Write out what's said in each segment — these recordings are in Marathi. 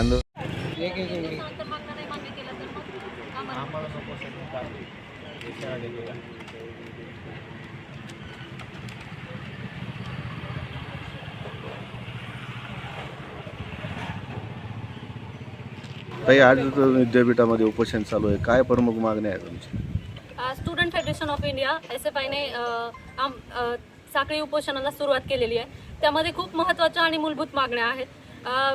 ando. ताई आज विद्यापीठामध्ये उपोषण चालू आहे काय प्रमुख मागण्या आहे तुमची? Student federation of India S F आयने साखळी उपोषणाला सुरुवात केलेली आहे. त्यामध्ये खूप महत्त्वाच्या आणि मूलभूत मागण्या आहेत.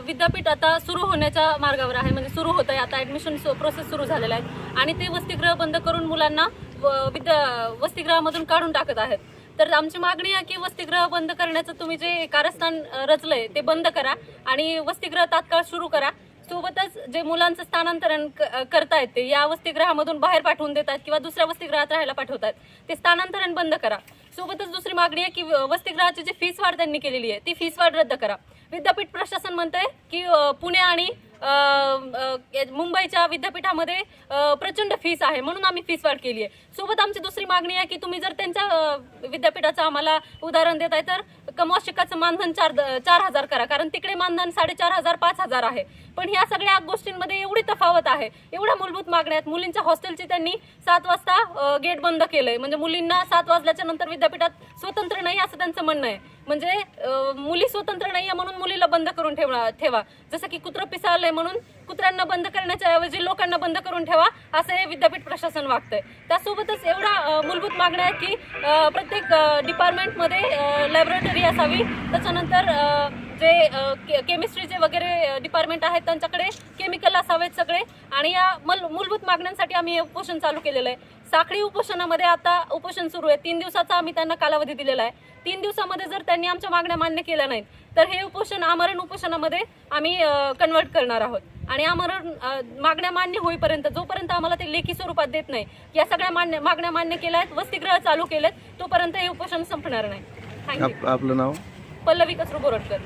विद्यापीठ आता सुरू होण्याच्या मार्गावर आहे म्हणजे सुरू होत आहे आता ॲडमिशन प्रोसेस सुरू झालेला आहे. आणि ते वसतिगृह बंद करून मुलांना व- विद्या वसतिगृहामधून काढून टाकत आहेत. तर आमची मागणी आहे की वसतिगृह बंद करण्याचं तुम्ही जे कारस्थान रचलंय ते बंद करा. आणि वसतिगृह तात्काळ सुरू करा. सोबतच जे मुलांचं स्थानांतरण क- करतायत ते या वसतिगृहामधून बाहेर पाठवून देतात किंवा दुसऱ्या वसतिगृहात राहायला पाठवतात ते स्थानांतरण बंद करा. सोबतच दुसरी मागणी आहे की वसतिगृहाची जी फीस वाढ त्यांनी केलेली आहे ती फीस वाढ रद्द करा. विद्यापीठ प्रशासन म्हणतंय की पुणे आणि मुंबईच्या विद्यापीठामध्ये प्रचंड फीस आहे म्हणून आम्ही फीस वाढ केली आहे सोबत आमची दुसरी मागणी आहे की तुम्ही जर त्यांच्या विद्यापीठाचं आम्हाला उदाहरण देत आहे तर कमाशिकाचं मानधन चार द- चार हजार करा कारण तिकडे मानधन साडेचार हजार पाच हजार आहे. पण ह्या सगळ्या गोष्टींमध्ये एवढी तफावत आहे एवढ्या मूलभूत मागण्या आहेत. मुलींच्या हॉस्टेलची त्यांनी सात वाजता गेट बंद केलंय. म्हणजे मुलींना सात वाजल्याच्या नंतर विद्यापीठात स्वतंत्र नाही असं त्यांचं म्हणणं आहे. म्हणजे मुली स्वतंत्र नाही आहे म्हणून मुलीला बंद करून ठेवा ठेवा. जसं की कुत्रं पिसाळलंय म्हणून कुत्र्यांना बंद करण्याच्या ऐवजी लोकांना बंद करून ठेवा असं हे विद्यापीठ प्रशासन वागतंय. त्यासोबतच एवढा मूलभूत मागण्या आहेत की प्रत्येक डिपार्टमेंटमध्ये लॅबोरेटरी असावी. त्याच्यानंतर जे केमिस्ट्रीचे वगैरे डिपार्टमेंट आहेत त्यांच्याकडे केमिकल असावेत सगळे. आणि या मल मूलभूत मागण्यांसाठी आम्ही उपोषण चालू केलेलं आहे. साखळी उपोषणामध्ये आता उपोषण सुरू आहे. तीन दिवसाचा आम्ही त्यांना कालावधी दिलेला आहे. तीन दिवसामध्ये जर त्यांनी आमच्या मागण्या मान्य केल्या नाहीत तर हे उपोषण आमरण उपोषणामध्ये आम्ही कन्वर्ट करणार आहोत. आणि आमरण मागण्या मान्य होईपर्यंत जोपर्यंत आम्हाला ते लेखी स्वरूपात देत नाही या सगळ्या मान्य मागण्या मान्य केल्या आहेत वसतिगृह चालू केलेत तोपर्यंत हे उपोषण संपणार नाही. थँक्यू आप आपलं नाव? पल्लवी कसरू बोरटकर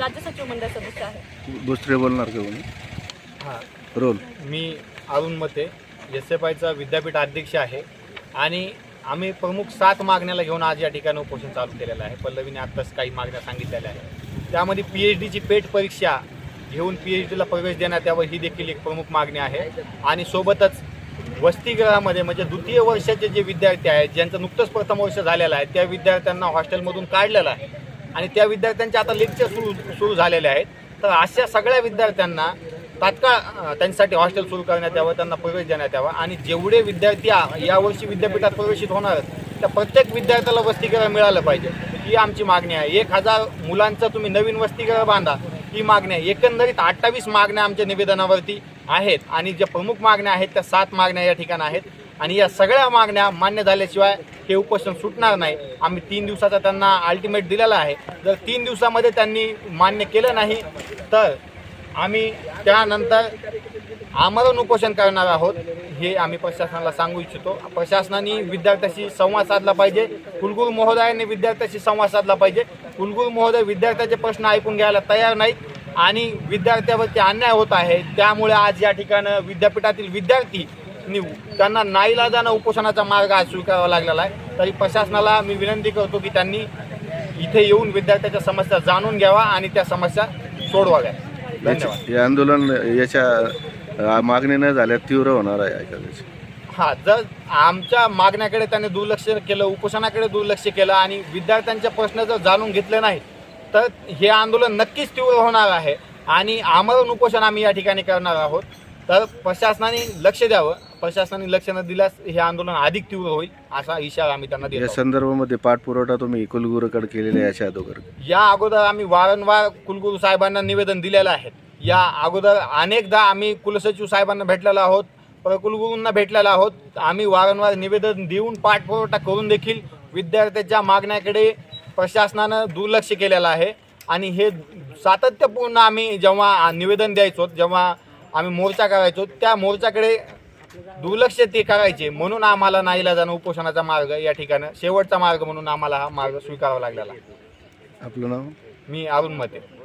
राज्य सचिव मंडळ सदस्य आहे. दुसरे बोलणार हां. रोल. मी अरुण मते एस एफ आयचा विद्यापीठ अध्यक्ष आहे. आणि आम्ही प्रमुख सात मागण्याला घेऊन आज या ठिकाणी उपोषण चालू केलेलं आहे. पल्लवीने आत्ताच काही मागण्या सांगितलेल्या आहेत. त्यामध्ये पी एच डीची पेट परीक्षा घेऊन पी एच डीला प्रवेश देण्यात यावं ही देखील एक प्रमुख मागणी आहे. आणि सोबतच वसतिगृहामध्ये म्हणजे द्वितीय वर्षाचे जे विद्यार्थी आहेत ज्यांचं नुकतंच प्रथम वर्ष झालेलं आहे त्या विद्यार्थ्यांना हॉस्टेलमधून काढलेलं आहे. आणि त्या विद्यार्थ्यांचे आता लेक्चर सुरू सुरू झालेले आहेत. तर अशा सगळ्या विद्यार्थ्यांना तात्काळ त्यांच्यासाठी हॉस्टेल सुरू करण्यात यावं त्यांना प्रवेश देण्यात यावा. आणि जेवढे विद्यार्थी यावर्षी विद्यापीठात प्रवेशित होणार त्या प्रत्येक विद्यार्थ्याला वसतिगृह मिळालं पाहिजे. ही आमची मागणी आहे. एक हजार मुलांचं तुम्ही नवीन वसतिगृह बांधा. ही मागणी आहे. एकंदरीत अठ्ठावीस मागण्या आमच्या निवेदनावरती आहेत आणि ज्या प्रमुख मागण्या आहेत त्या सात मागण्या या ठिकाणी आहेत. आणि या सगळ्या मागण्या मान्य झाल्याशिवाय हे उपोषण सुटणार नाही. आम्ही तीन दिवसाचा त्यांना अल्टिमेट दिलेला आहे. जर तीन दिवसामध्ये त्यांनी मान्य केलं नाही तर आम्ही त्यानंतर आमरण उपोषण करणार आहोत हे आम्ही प्रशासनाला सांगू इच्छितो. प्रशासनाने विद्यार्थ्याशी संवाद साधला पाहिजे. कुलगुरू महोदयांनी विद्यार्थ्याशी संवाद साधला पाहिजे. कुलगुरू महोदय विद्यार्थ्याचे प्रश्न ऐकून घ्यायला तयार नाहीत आणि विद्यार्थ्यावरती अन्याय होत आहे. त्यामुळे आज या ठिकाणं विद्यापीठातील विद्यार्थी नि त्यांना नाईलाजानं उपोषणाचा मार्ग आज स्वीकारावा लागलेला आहे. तरी प्रशासनाला मी विनंती करतो की त्यांनी इथे येऊन विद्यार्थ्याच्या समस्या जाणून घ्यावा आणि त्या समस्या सोडवाव्या धन्यवाद. हे आंदोलन याच्या मागणी न झाल्या तीव्र होणार आहे ऐकायचं हा जर आमच्या मागण्याकडे त्याने दुर्लक्ष केलं उपोषणाकडे दुर्लक्ष केलं आणि विद्यार्थ्यांचे प्रश्न जर जाणून घेतले नाही तर हे आंदोलन नक्कीच तीव्र होणार आहे आणि आमरण उपोषण आम्ही या ठिकाणी करणार आहोत. तर प्रशासनाने लक्ष द्यावं. प्रशासनाने लक्ष न दिल्यास हे आंदोलन अधिक तीव्र होईल असा इशारा आम्ही त्यांना या. संदर्भामध्ये पाठपुरवठा तुम्ही कुलगुरूकडे केलेला आहे याच्या अगोदर. या अगोदर आम्ही वारंवार कुलगुरू साहेबांना निवेदन दिलेलं आहे. या अगोदर अनेकदा आम्ही कुलसचिव साहेबांना भेटलेलो आहोत प- कुलगुरूंना भेटलेलो आहोत. आम्ही वारंवार निवेदन देऊन पाठपुरवठा करून देखील विद्यार्थ्याच्या मागण्याकडे प्रशासनानं दुर्लक्ष केलेलं आहे. आणि हे सातत्यपूर्ण आम्ही जेव्हा निवेदन द्यायचो जेव्हा आम्ही मोर्चा करायचो त्या मोर्चाकडे दुर्लक्ष ते करायचे म्हणून आम्हाला नाईला जाणं उपोषणाचा मार्ग या ठिकाणी शेवटचा मार्ग म्हणून आम्हाला हा मार्ग स्वीकारावा लागलेला. आपलं नाव? मी अरुण मते.